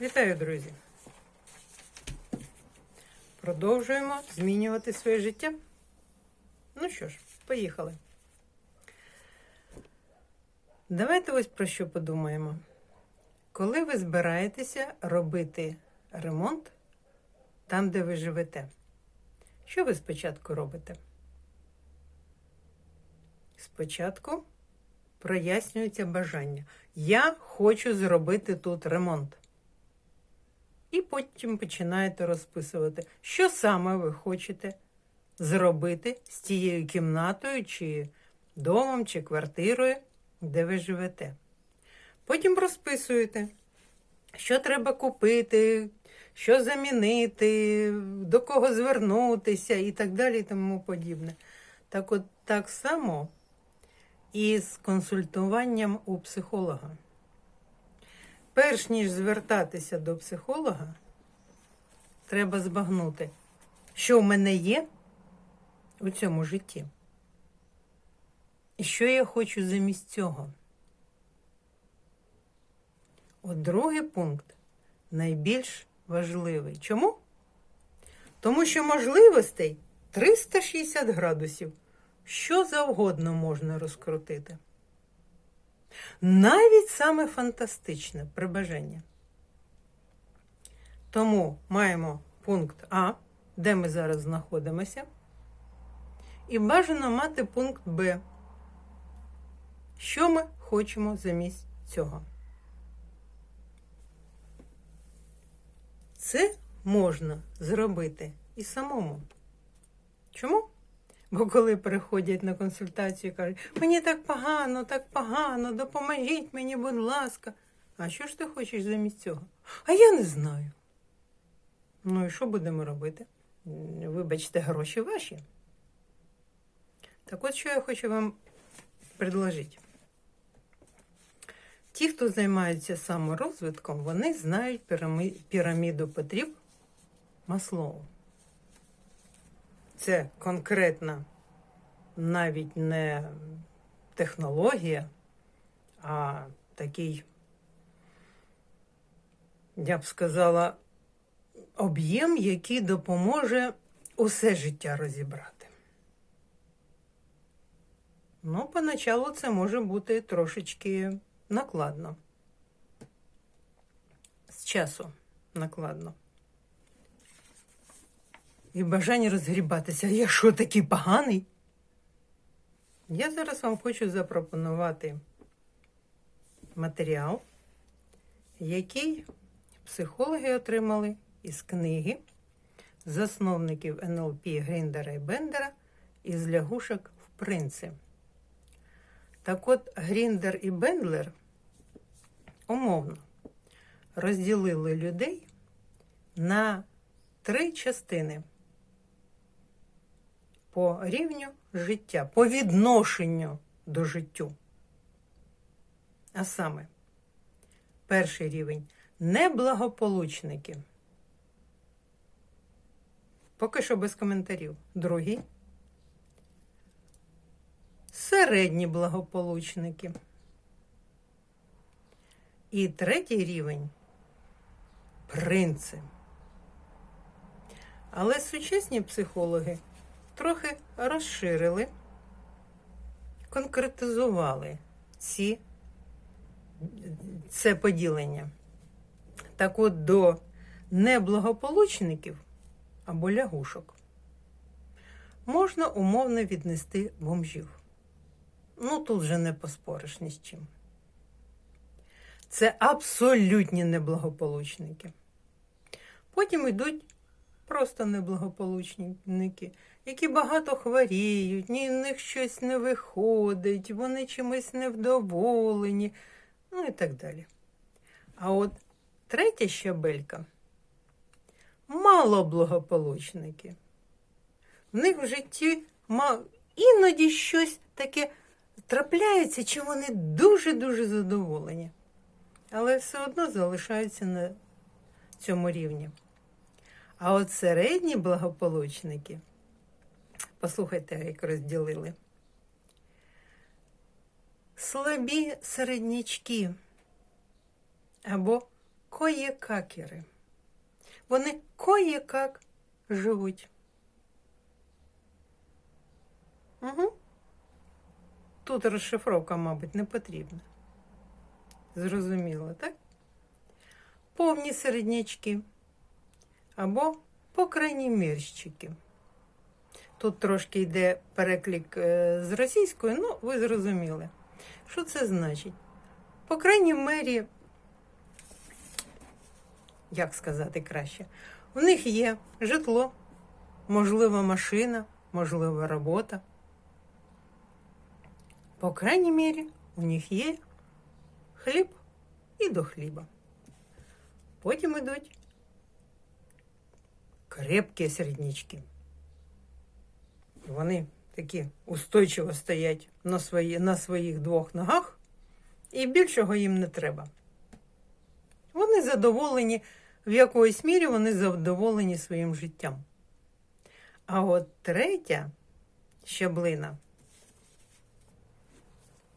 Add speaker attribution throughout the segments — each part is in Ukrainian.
Speaker 1: Вітаю, друзі! Продовжуємо змінювати своє життя. Ну що ж, поїхали. Давайте ось про що подумаємо. Коли ви збираєтеся робити ремонт там, де ви живете, що ви спочатку робите? Спочатку прояснюється бажання. Я хочу зробити тут ремонт. І потім починаєте розписувати, що саме ви хочете зробити з тією кімнатою, чи домом, чи квартирою, де ви живете. Потім розписуєте, що треба купити, що замінити, до кого звернутися і так далі, і тому подібне. Так от так само і з консультуванням у психолога. Перш ніж звертатися до психолога, треба збагнути, що в мене є у цьому житті. І що я хочу замість цього. От другий пункт найбільш важливий. Чому? Тому що можливостей 360 градусів. Що завгодно можна розкрутити. Навіть саме фантастичне при бажанні. Тому маємо пункт А, де ми зараз знаходимося, і бажано мати пункт Б. Що ми хочемо замість цього? Це можна зробити і самому. Чому? Бо коли приходять на консультацію і кажуть, мені так погано, так погано, допоможіть мені, будь ласка. А що ж ти хочеш замість цього? А я не знаю. Ну і що будемо робити? Вибачте, гроші ваші. Так от що я хочу вам предложити. Ті, хто займаються саморозвитком, вони знають піраміду потріб Маслоу. Це конкретна навіть не технологія, а такий, я б сказала, об'єм, який допоможе усе життя розібрати. Ну, поначалу це може бути трошечки накладно. З часу накладно. І бажання розгрібатися. Я що такий поганий? Я зараз вам хочу запропонувати матеріал, який психологи отримали із книги засновників НЛП Гріндера і Бендера із лягушок в принці. Так от Гріндер і Бендлер умовно розділили людей на три частини по рівню життя, по відношенню до життю. А саме, перший рівень неблагополучники. Поки що без коментарів. Другий середні благополучники. І третій рівень принци. Але сучасні психологи трохи розширили, конкретизували ці, це поділення. Так от до неблагополучників або лягушок можна умовно віднести бомжів. Ну, тут вже не поспориш ні з чим. Це абсолютні неблагополучники. Потім йдуть просто неблагополучники, які багато хворіють, ні в них щось не виходить, вони чимось невдоволені, ну і так далі. А от третя щабелька малоблагополучники. В них в житті іноді щось таке трапляється, чи вони дуже-дуже задоволені. Але все одно залишаються на цьому рівні. А от середні благополучники, послухайте, як розділили. Слабі середнячки або коєкакери. Вони коєкак живуть. Угу. Тут розшифровка, мабуть, не потрібна. Зрозуміло, так? Повні середнячки або покрайнімірщики. Тут трошки йде переклик е, з російської, ну, ви зрозуміли. Що це значить? По крайній мері, як сказати краще, у них є житло, можливо, машина, можливо, робота. По крайній мірі, у них є хліб і до хліба. Потім йдуть крепкі середнячки. Вони такі устойчиво стоять на, свої, на своїх двох ногах, і більшого їм не треба. Вони задоволені, в якоїсь мірі вони задоволені своїм життям. А от третя щаблина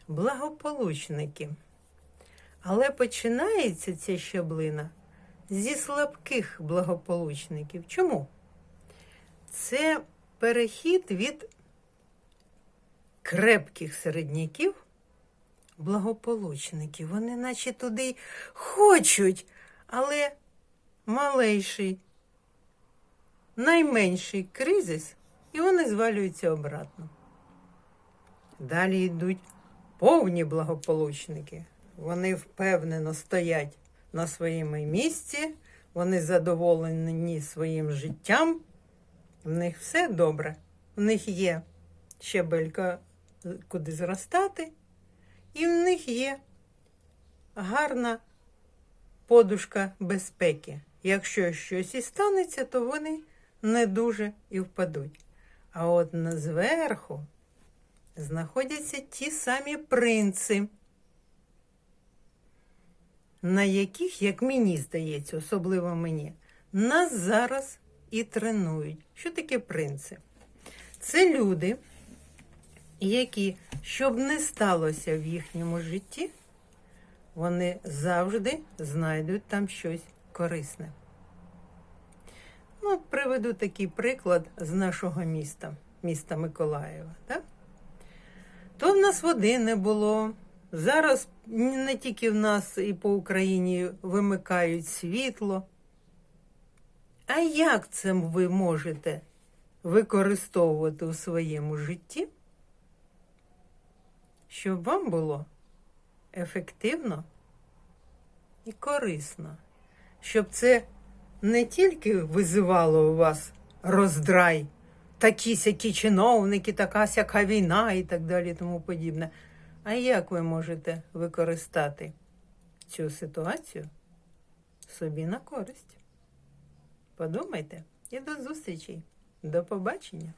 Speaker 1: благополучники. Але починається ця щаблина зі слабких благополучників. Чому? Це перехід від крепких середняків благополучників. Вони наче туди хочуть, але малейший, найменший кризис, і вони звалюються обратно. Далі йдуть повні благополучники. Вони впевнено стоять на своєму місці, вони задоволені своїм життям. В них все добре. В них є щебелька, куди зростати, і в них є гарна подушка безпеки. Якщо щось і станеться, то вони не дуже і впадуть. А от зверху знаходяться ті самі принци, на яких, як мені здається, особливо мені, нас зараз і тренують. Що таке принци? Це люди, які, щоб не сталося в їхньому житті, вони завжди знайдуть там щось корисне. Ну, приведу такий приклад з нашого міста, міста Миколаєва. Так? То в нас води не було. Зараз не тільки в нас і по Україні вимикають світло. А як це ви можете використовувати у своєму житті, щоб вам було ефективно і корисно, щоб це не тільки визивало у вас роздрай, такі сякі чиновники, така сяка війна і так далі, і тому подібне. А як ви можете використати цю ситуацію собі на користь? Подумайте і до зустрічі. До побачення!